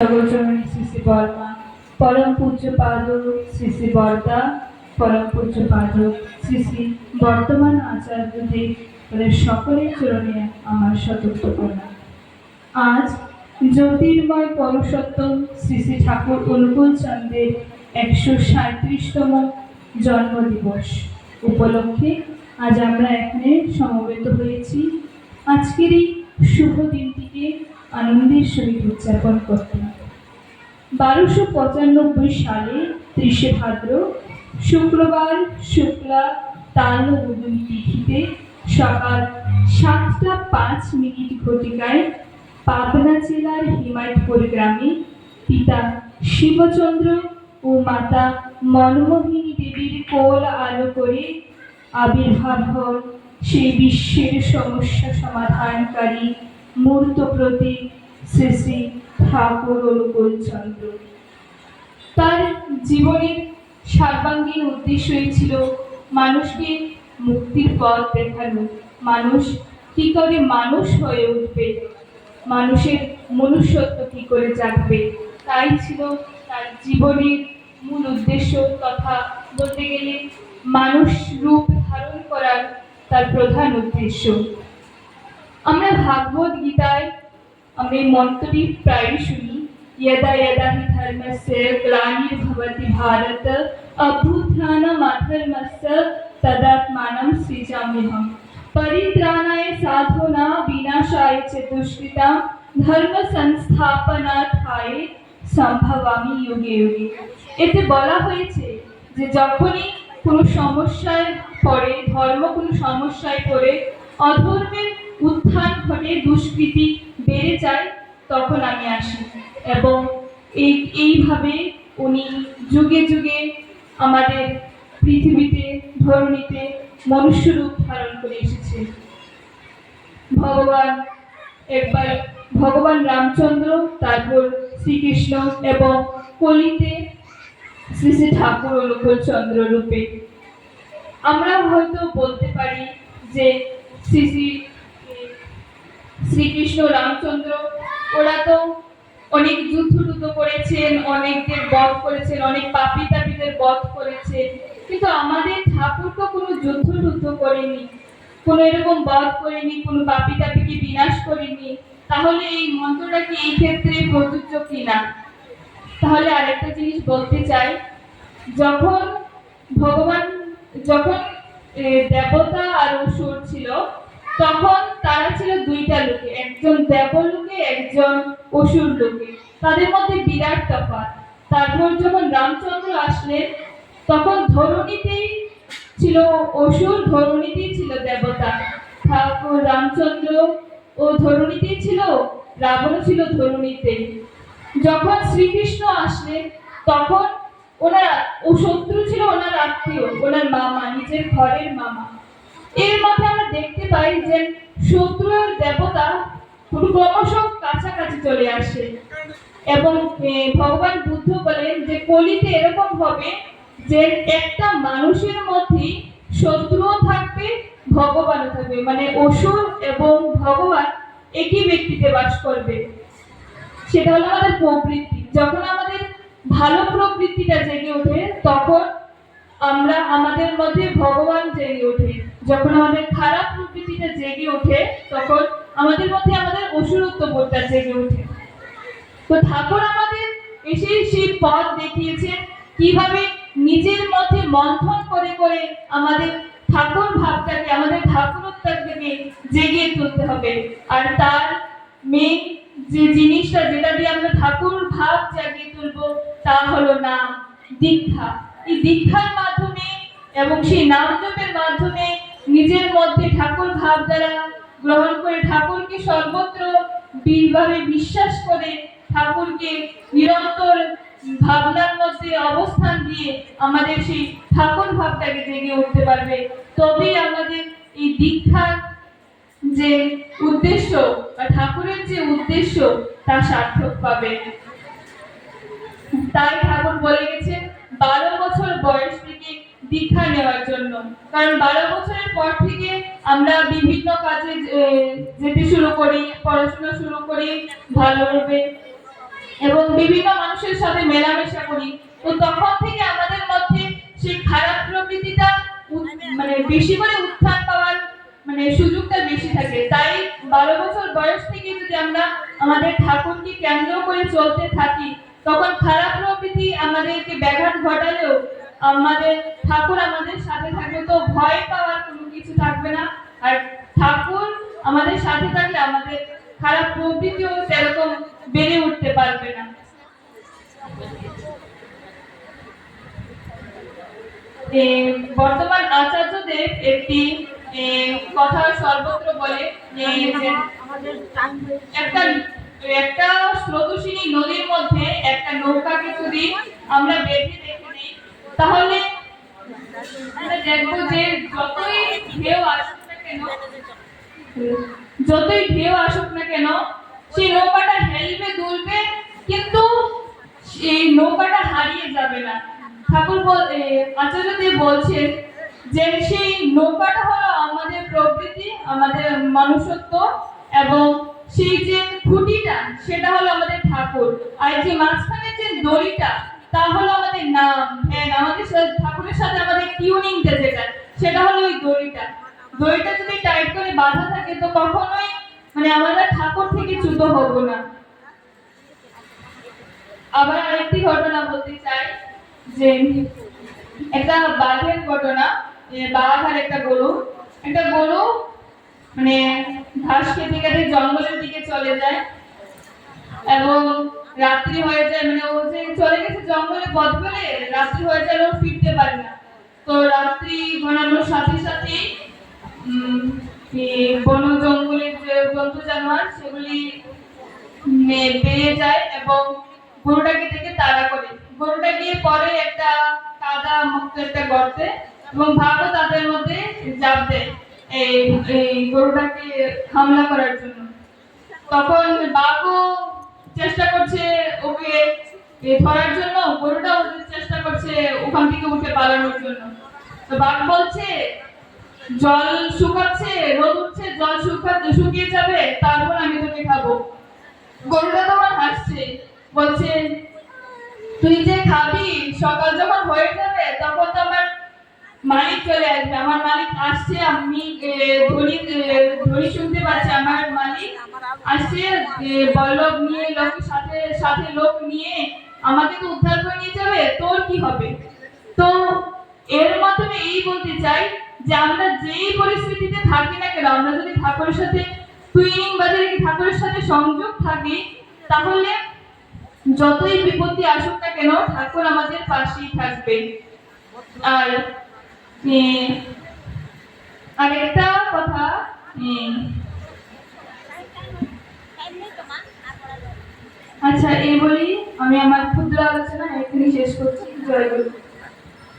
জগৎজননী শ্রী শ্রী বর্মা পরম পূজ্য পাদ শ্রী শ্রী পরম পূজ্য পাদ শ্রী শ্রী বর্তমান সকলের চরণে আমার সতর্ক আজ জ্যোতির্ময় পরশোত্তম শ্রী শ্রী ঠাকুর অনুকূল চন্দ্রের একশো সাঁত্রিশতম জন্মদিবস উপলক্ষে আজ আমরা এখানে সমবেত হয়েছি। আজকের এই শুভ দিনটিকে আনন্দের সহিত উদযাপন করতেন। বারোশো পঁচানব্বই সালে ত্রিশে ভাদ্র, শুক্রবার শুক্লা তাল তিথিতে সকাল সাতটা পাঁচ মিনিট ঘটিকায় পাবনা জেলার হিমায়তপুর গ্রামে পিতা শিবচন্দ্র ও মাতা মনমোহিনী দেবীর কোল আলো করে আবির্ভাব হন সেই বিশ্বের সমস্যা সমাধানকারী মূর্ত প্রতীক শ্রী শ্রী ঠাকুর অনুকূল চন্দ্র। তার জীবনের সর্বাঙ্গীন উদ্দেশ্যই ছিল মানুষকে মুক্তির পথ দেখানো। মানুষ কি করে মানুষ হয়ে উঠবে? মানুষের মনুষ্যত্ব কি করে জাগবে? তাই ছিল তার জীবনের মূল উদ্দেশ্য তথা বলতে গেলে মানুষ রূপ ধারণ করার তার প্রধান উদ্দেশ্য। আমরা ভাগবত গীতায় আমরা এই মন্ত্রটি প্রায় শুনি यदा यदा हि धर्मस्य ग्लानिर्भवति भारत अभ्युत्थानमधर्मस्य तदात्मानं सृजाम्यहम् परित्राणाय साधूना विनाशाय च दुष्कृतां ধর্ম সংস্থাপনার্থায় সম্ভবামি যুগে যুগে এতে বলা হয়েছে যে যখনই কোনো সমস্যায় পড়ে ধর্ম কোনো সমস্যায় পড়ে অধর্মের উত্থান ঘটে, দুষ্কৃতি বেড়ে যায়, তখন আমি আসি। এবং এই, এইভাবে উনি যুগে যুগে আমাদের পৃথিবীতে, ধরণীতে মনুষ্যরূপ ধারণ করে এসেছে। ভগবান, একবার ভগবান রামচন্দ্র, তারপর শ্রীকৃষ্ণ এবং কলিতে শ্রী শ্রী ঠাকুর অনুকূল চন্দ্র রূপে। আমরা হয়তো বলতে পারি যে শ্রী শ্রী শ্রীকৃষ্ণ রামচন্দ্র, ওরা তো অনেক যুদ্ধ টুদ্ধ করেছেন, অনেকদের বধ করেছেন, অনেক পাপি তাপিদের বধ করেছেন। কিন্তু আমাদের ঠাকুর তো কোনো যুদ্ধ টুদ্ধ করেনি, কোনো এরকম বধ করেনি, কোনো পাপি তাপিকে বিনাশ করেনি। তাহলে এই মন্ত্রটা কি এই ক্ষেত্রে প্রযোজ্য কিনা? তাহলে আরেকটা জিনিস বলতে চাই, যখন ভগবান, যখন দেবতা আর অসুর ছিল তখন তারা ছিল দুইটা লোকে, একজন দেবলোকে একজন অসুর লোকে। তাদের মধ্যে বিরাট তফাৎ। তারপর যখন রামচন্দ্র আসলেন, তখন ধরণীতেই ছিল অসুর, ধরণীতেই ছিল দেবতা। ঠাকুর, রামচন্দ্র ও ধরণীতেই ছিল রাবণ ছিল ধরণীতে। যখন শ্রীকৃষ্ণ আসলেন, তখন ওনার, ও শত্রু ছিল ওনার আত্মীয়, ওনার মামা, নিজের ঘরের মামা। এর মধ্যে পাই যে শত্রু আর দেবতা ক্রমশ কাছাকাছি চলে আসে। এবং ভগবান বুদ্ধ বলেন যে, কলিতে এরকম হবে যে, একটা মানুষের মধ্যে শত্রুও থাকবে, ভগবানও থাকবে। মানে অসুর এবং ভগবান একই ব্যক্তিতে বাস করবে। সেটা হলো আমাদের প্রবৃত্তি। যখন আমাদের ভালো প্রবৃত্তিটা জেগে ওঠে, তখন আমরা আমাদের মধ্যে ভগবান জেগে ওঠে। যখন আমাদের খারাপ প্রবৃত্তিটা জেগে ওঠে, তখন আমাদের মধ্যে আমাদের অসুরত্ব বোধটা জেগে ওঠে। তো ঠাকুর আমাদের এসে সেই পথ দেখিয়েছেন কীভাবে নিজের মধ্যে মন্থন করে করে আমাদের ঠাকুর ভাবটাকে, আমাদের ঠাকুরত্বটাকে জেগিয়ে তুলতে হবে। আর তার মেন যে জিনিসটা, যেটা দিয়ে আমরা ঠাকুর ভাব জাগিয়ে তুলবো, তা হলো নাম, দীক্ষা। এই দীক্ষার মাধ্যমে এবং সেই নাম জপের মাধ্যমে নিজের মধ্যে ঠাকুর ভাব দ্বারা গ্রহণ করে ঠাকুরকে সর্বত্র বিভাবে বিশ্বাস করে ঠাকুরকে নিরন্তর ভাবনার মধ্যে অবস্থান দিয়ে আমাদের সেই ঠাকুর ভাবটাকে জেগে উঠতে পারবে। তবেই আমাদের এই দীক্ষার যে উদ্দেশ্য বা ঠাকুরের যে উদ্দেশ্য, তা সার্থক পাবে। তাই ঠাকুর বলে গেছেন, বারো বছর বয়স দীক্ষা নেওয়ার জন্য। কারণ বারো বছরের পর থেকে আমরা বিভিন্ন কাজে যেতে শুরু করি, পড়াশোনা শুরু করি ভালোভাবে এবং বিভিন্ন মানুষের সাথে মেলামেশা করি। তো তখন থেকে আমাদের মধ্যে সেই খারাপ প্রকৃতিটা মানে বেশি করে উত্থান পাওয়ার মানে সুযোগটা বেশি থাকে। তাই বারো বছর বয়স থেকে যদি আমরা আমাদের ঠাকুরকে কেন্দ্র করে চলতে থাকি, তখন খারাপ প্রকৃতি আমাদেরকে ব্যাঘাত ঘটালেও আমাদের, ঠাকুর আমাদের সাথে থাকবে তো ভয় পাওয়ার কোনো কিছু থাকবে না। আর ঠাকুর আমাদের সাথে থাকলে আমাদের খারাপ প্রকৃতিও সেরকম বেড়ে উঠতে পারবে না। বর্তমান আচার্যদেব একটি কথা সর্বত্র বলে একটা একটা স্রোতস্বিনী নদীর মধ্যে একটা নৌকাকে যদি আমরা বেঁধে তাহলে আমরা দেখব যে যতই ঢেউ আসুক না কেন, যতই ঢেউ আসুক না কেন, সেই নৌকাটা হেলবে, দুলবে, কিন্তু সেই নৌকাটা হারিয়ে যাবে না। ঠাকুর আচার্যদেব বলছেন যে সেই নৌকাটা হলো আমাদের প্রকৃতি, আমাদের মানুষত্ব এবং সেই যে খুঁটিটা, সেটা হলো আমাদের ঠাকুর। আর যে মাঝখানে যে দড়িটা তা আমাদের নাম ধ্যান আমাদের ঠাকুরের সাথে আমাদের যেটা, সেটা হলো ওই দড়িটা। দড়িটা যদি টাইট করে থাকে, তো কখনোই মানে আমরা ঠাকুর থেকে চ্যুত হব না। আবার আরেকটি ঘটনা বলতে চাই, যে একটা বাঘের ঘটনা বাঘ আর একটা গরু। একটা গরু মানে ঘাস খেতে খেতে জঙ্গলের দিকে চলে যায় এবং রাত্রি হয়ে যায় মানে পথ বলে রাত্রি হয়ে যায় ফিরতে পারে না। তো রাত্রি ঘনানোর সাথে সাথে বন জঙ্গলের যে জন্তু জানোয়ার, সেগুলি বেরিয়ে যায় এবং গরুটাকে দেখে তাড়া করে। গরুটা গিয়ে পরে একটা কাদা মুক্ত একটা গর্তে এবং ভাগও তাদের মধ্যে জাপ দেয় এই গরুটাকে হামলা করার জন্য। তখন বাঘও চেষ্টা করছে ওকে ধরার জন্য করছে ওখান থেকে উঠে পালানোর জন্য। তো বাঘ বলছে, জল শুকাচ্ছে, রোদ উঠছে, জল শুকাতে শুকিয়ে যাবে, তারপর আমি তোকে খাব। গরুটা তখন হাসছে, বলছে, তুই যে খাবি, সকাল যখন হয়ে যাবে, তখন তো আমার মালিক চলে আসবে। আমার মালিক আসছে, আমি ধ্বনি ধ্বনি শুনতে পাচ্ছি, আমার মালিক আসছে বল্লভ নিয়ে লোক সাথে সাথে লোক নিয়ে আমাকে তো উদ্ধার করে নিয়ে যাবে, তোর কি হবে তো এর মাধ্যমে এই বলতে চাই যে আমরা যেই পরিস্থিতিতে থাকি না কেন আমরা যদি ঠাকুরের সাথে টুইনিং বা যদি ঠাকুরের সাথে সংযোগ থাকি তাহলে যতই বিপত্তি আসুক না কেন ঠাকুর আমাদের পাশেই থাকবে। আর এ, আর একটা কথা আচ্ছা এই বলি আমি আমার ক্ষুদ্র আলোচনা এখানে শেষ করছি। জয় গুরু।